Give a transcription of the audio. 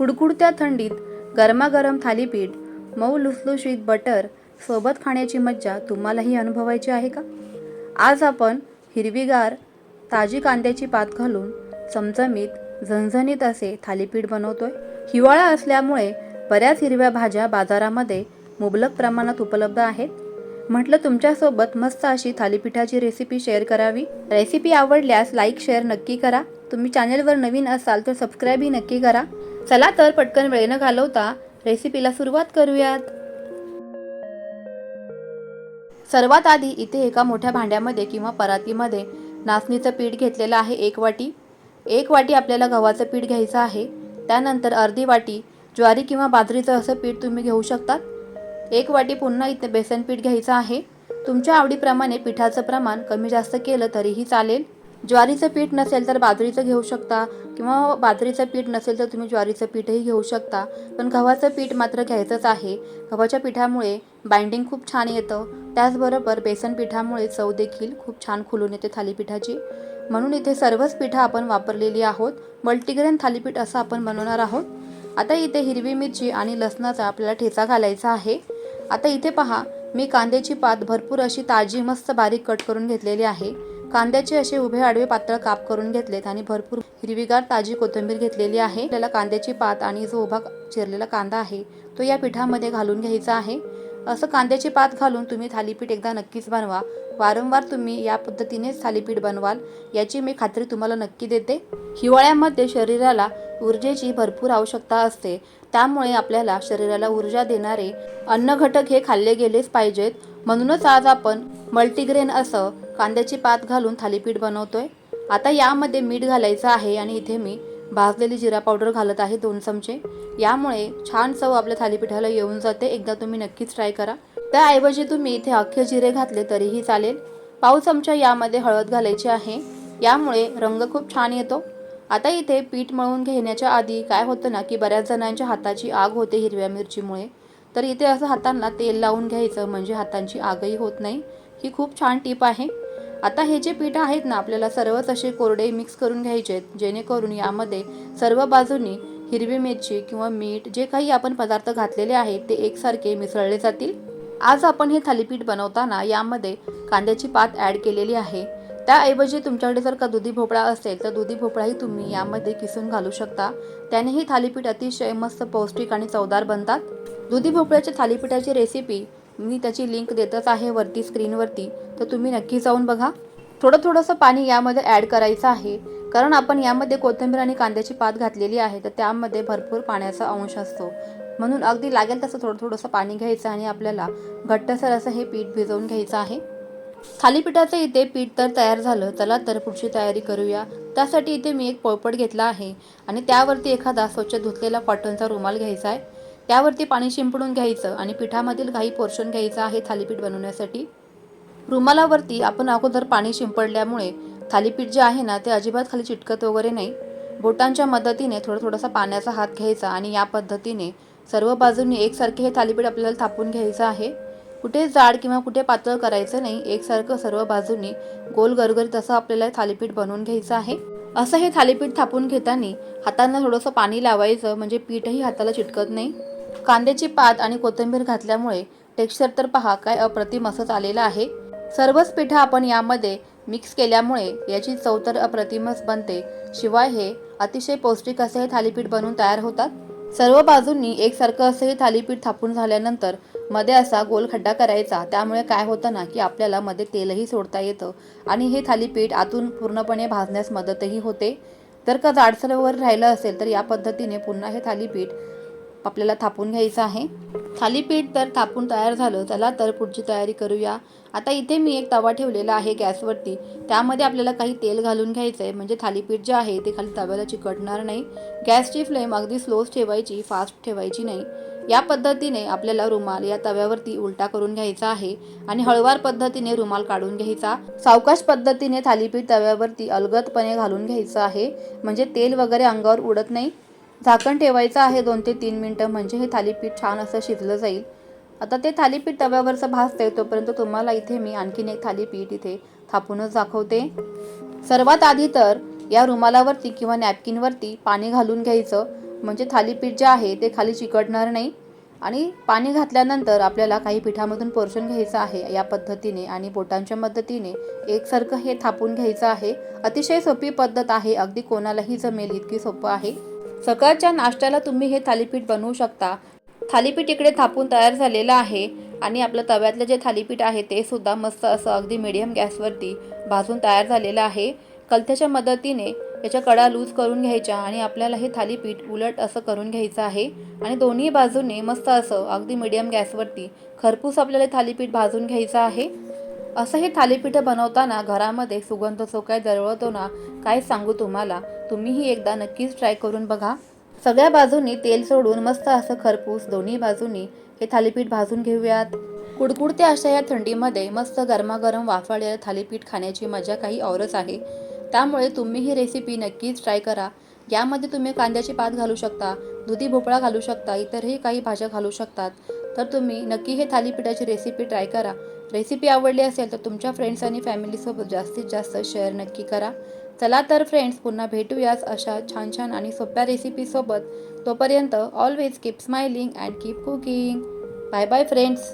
कुडकुडत्या थंडीत गरमागरम थालीपीठ मऊ लुसलुशीत बटर सोबत खाण्याची मज्जा तुम्हालाही अनुभवायची आहे का? आज आपण हिरवीगार ताजी कांद्याची पात घालून चमचमीत झणझणीत असे थालीपीठ बनवतोय. हिवाळा असल्यामुळे बऱ्याच हिरव्या भाज्या बाजारामध्ये मुबलक प्रमाणात उपलब्ध आहेत. म्हटलं तुमच्यासोबत मस्त अशी थालीपीठाची रेसिपी शेअर करावी. रेसिपी आवडल्यास लाईक शेअर नक्की करा. तुम्ही चॅनलवर नवीन असाल तर सबस्क्राईबही नक्की करा. चला तर पटकन वेळ न घालवता. रेसिपीला सुरुवात करूयात. सर्वात आधी इथे एका मोठ्या भांड्यामध्ये किंवा परातीमध्ये नाचणीचं पीठ घेतलेलं आहे एक वाटी. एक वाटी आपल्याला गव्हाचं पीठ घ्यायचं आहे. त्यानंतर अर्धी वाटी ज्वारी किंवा बाजरीचं असं पीठ तुम्ही घेऊ शकतात. एक वाटी पुन्हा इथे बेसन पीठ घ्यायचं आहे. तुमच्या आवडीप्रमाणे पिठाचं प्रमाण कमी जास्त केलं तरीही चालेल. ज्वारीचं पीठ नसेल तर बाजरीचं घेऊ शकता किंवा बाजरीचं पीठ नसेल तर तुम्ही ज्वारीचं पीठही घेऊ शकता. पण गव्हाचं पीठ मात्र घ्यायचंच आहे. गव्हाच्या पिठामुळे बाइंडिंग खूप छान येतं. त्याचबरोबर बेसन पिठामुळे चव देखील खूप छान खुलून येते थालीपीठाची. म्हणून इथे सर्वच पिठं आपण वापरलेली आहोत. मल्टीग्रेन थालीपीठ असं आपण बनवणार आहोत. आता इथे हिरवी मिरची आणि लसणाचा आपल्याला ठेचा घालायचा आहे. आता इथे पहा मी कांद्याची पात भरपूर अशी ताजी मस्त बारीक कट करून घेतलेली आहे. कांद्याचे असे उभे आडवे पातळ काप करून घेतलेत आणि भरपूर हिरवीगार ताजी कोथिंबीर घेतलेली आहे. आपल्याला कांद्याची पात आणि जो उभा चिरलेला कांदा आहे तो या पिठामध्ये घालून घ्यायचा आहे. असं कांद्याची पात घालून तुम्ही थालीपीठ एकदा नक्कीच बनवा. वारंवार तुम्ही या पद्धतीनेच थालीपीठ बनवाल याची मी खात्री तुम्हाला नक्की देते. हिवाळ्यामध्ये शरीराला ऊर्जेची भरपूर आवश्यकता असते. त्यामुळे आपल्याला शरीराला ऊर्जा देणारे अन्न घटक हे खाल्ले गेलेच पाहिजेत. म्हणूनच आज आपण मल्टीग्रेन असं कांद्याची पात घालून थालीपीठ बनवतोय. आता यामध्ये मीठ घालायचं आहे आणि इथे मी भाजलेली जिरा पावडर घालत आहे दोन चमचे. यामुळे छान चव आपल्या थालीपीठाला येऊन जाते. एकदा तुम्ही नक्कीच ट्राय करा. त्याऐवजी तुम्ही इथे अख्खे जिरे घातले तरीही चालेल. पाव चमचा यामध्ये हळद घालायची आहे. यामुळे रंग खूप छान येतो. आता इथे पीठ मळून घेण्याच्या आधी काय होतं ना की बऱ्याच जणांच्या हाताची आग होते हिरव्या मिरचीमुळे. तर इथे असं हातांना तेल लावून घ्यायचं म्हणजे हातांची आगही होत नाही. ही खूप छान टीप आहे. आता हे जे पीठ आहेत ना आपल्याला सर्वच असे कोरडे मिक्स करून घ्यायचे आहेत जेणेकरून यामध्ये सर्व बाजूनी हिरवी मिरची किंवा मीठ जे काही आपण पदार्थ घातलेले आहेत ते एकसारखे मिसळले जातील. आज आपण हे थालीपीठ बनवताना यामध्ये कांद्याची पात ॲड केलेली आहे. त्याऐवजी तुमच्याकडे जर का दुधी भोपळा असेल तर दुधी भोपळाही तुम्ही यामध्ये किसून घालू शकता. त्याने ही थालीपीठ अतिशय मस्त पौष्टिक आणि चवदार बनतात. दुधी भोपळ्याच्या थालीपीठाची रेसिपी मी त्याची लिंक देतच आहे वरती स्क्रीनवरती तर तुम्ही नक्की जाऊन बघा. थोडं थोडंसं पाणी यामध्ये ॲड करायचं आहे. कारण आपण यामध्ये कोथिंबीर आणि कांद्याची पात घातलेली आहे तर त्यामध्ये भरपूर पाण्याचा अंश असतो. म्हणून अगदी लागेल तसं थोडं थोडंसं पाणी घ्यायचं आणि आपल्याला घट्टसर असं हे पीठ भिजवून घ्यायचं आहे. थालीपीठाचं इथे पीठ तर तयार झालं. चला तर पुढची तयारी करूया. त्यासाठी इथे मी एक पोळपट घेतला आहे आणि त्यावरती एखादा स्वच्छ धुतलेला कॉटनचा रुमाल घ्यायचा आहे. त्यावरती पाणी शिंपडून घ्यायचं आणि पिठामधील काही पोर्शन घ्यायचं आहे थालीपीठ बनवण्यासाठी. रुमालावरती आपण अगोदर पाणी शिंपडल्यामुळे थालीपीठ जे आहे ना ते अजिबात खाली चिटकत वगैरे नाही. बोटांच्या मदतीने थोडं थोडासा पाण्याचा हात घ्यायचा आणि या पद्धतीने सर्व बाजूंनी एकसारखे हे थालीपीठ आपल्याला थापून घ्यायचं आहे. कुठे जाड किंवा कुठे पातळ करायचं नाही एकसारखं सर्व बाजूंनी गोल गरगरीत असं आपल्याला थालीपीठ बनवून घ्यायचं आहे. असं हे थालीपीठ थापून घेताना हातांना थोडंसं पाणी लावायचं म्हणजे पीठही हाताला चिटकत नाही. कांद्याची पात आणि कोथिंबीर घातल्यामुळे टेक्स्चर तर पहा काय अप्रतिम असंच आलेलं आहे. सर्वच पिठं आपण यामध्ये मिक्स केल्यामुळे याची चव तर अप्रतिमच बनते. शिवाय हे अतिशय पौष्टिक असे हे थालीपीठ बनवून तयार होतात. सर्व बाजूंनी एकसारखं असं हे थालीपीठ थापून झाल्यानंतरमध्ये असा गोल खड्डा करायचा. त्यामुळे काय होतं ना की आपल्याला मध्ये तेलही सोडता येतं आणि हे थालीपीठ आतून पूर्णपणे भाजण्यास मदतही होते. जर का जाडसर वगैरे राहिलं असेल तर या पद्धतीने पुन्हा हे थालीपीठ आपल्याला थापून घ्यायचं आहे. थालीपीठ तर थापून तयार झालं चला तर पुढची तयारी करूया. आता इथे मी एक तवा ठेवलेला आहे गॅसवरती. त्यामध्ये आपल्याला काही तेल घालून घ्यायचं आहे म्हणजे थालीपीठ जे आहे ते खाली तव्याला चिकटणार नाही. गॅसची फ्लेम अगदी स्लोच ठेवायची फास्ट ठेवायची नाही. या पद्धतीने आपल्याला रुमाल या तव्यावरती उलटा करून घ्यायचा आहे आणि हळवार पद्धतीने रुमाल काढून घ्यायचा. सावकाश पद्धतीने थालीपीठ तव्यावरती अलगदपणे घालून घ्यायचं आहे. म्हणजे तेल वगैरे अंगावर उडत नाही. झाकण ठेवायचं आहे दोन ते तीन मिनटं म्हणजे हे थालीपीठ छान असं शिजलं जाईल. आता ते थालीपीठ तव्यावरचं भाजते तोपर्यंत तुम्हाला इथे मी आणखीन एक थालीपीठ इथे थापूनच दाखवते. सर्वात आधी तर या रुमालावरती किंवा नॅपकिनवरती पाणी घालून घ्यायचं. म्हणजे थालीपीठ जे आहे ते खाली चिकटणार नाही. आणि पाणी घातल्यानंतर आपल्याला काही पिठामधून पोर्शन घ्यायचं आहे या पद्धतीने आणि बोटांच्या मदतीने एकसारखं हे थापून घ्यायचं आहे. अतिशय सोपी पद्धत आहे. अगदी कोणालाही जमेल इतकी सोपं आहे. सकाळच्या नाश्त्याला तुम्ही हे थालीपीठ बनवू शकता. थालीपीठ इकडे थापून तयार झालेलं आहे आणि आपलं तव्यातलं जे थालीपीठ आहे ते सुद्धा मस्त असं अगदी मिडियम गॅसवरती भाजून तयार झालेलं आहे. कलथ्याच्या मदतीने याच्या कडा लूज करून घ्यायच्या आणि आपल्याला हे थालीपीठ उलट असं करून घ्यायचं आहे. आणि दोन्ही बाजूने मस्त असं अगदी मिडियम गॅसवरती खरपूस आपल्याला थालीपीठ भाजून घ्यायचं आहे. असं हे थालीपीठ बनवताना घरामध्ये सुगंध जो काय दरवळतो ना काय सांगू तुम्हाला? तुम्हीही एकदा नक्कीच ट्राय करून बघा. सगळ्या बाजूनी तेल सोडून मस्त असं खरपूस दोन्ही बाजूनी हे थालीपीठ भाजून घेऊयात. कुडकुडत्या अशा या थंडीमध्ये मस्त गरमागरम वाफाळलेलं थालीपीठ खाण्याची मजा काही औरच आहे. त्यामुळे तुम्ही ही रेसिपी नक्कीच ट्राय करा. यामध्ये तुम्ही कांद्याची पात घालू शकता दुधी भोपळा घालू शकता इतरही काही भाज्या घालू शकतात. तर तुम्ही नक्की हे थालीपीठाची रेसिपी ट्राय करा. रेसिपी आवडली असेल तर तुमच्या फ्रेंड्स आणि फॅमिलीसोबत जास्तीत जास्त शेअर नक्की करा. चला तर फ्रेंड्स पुन्हा भेटूयाच अशा छान छान आणि सोप्या रेसिपीसोबत तोपर्यंत always keep smiling and keep cooking bye bye friends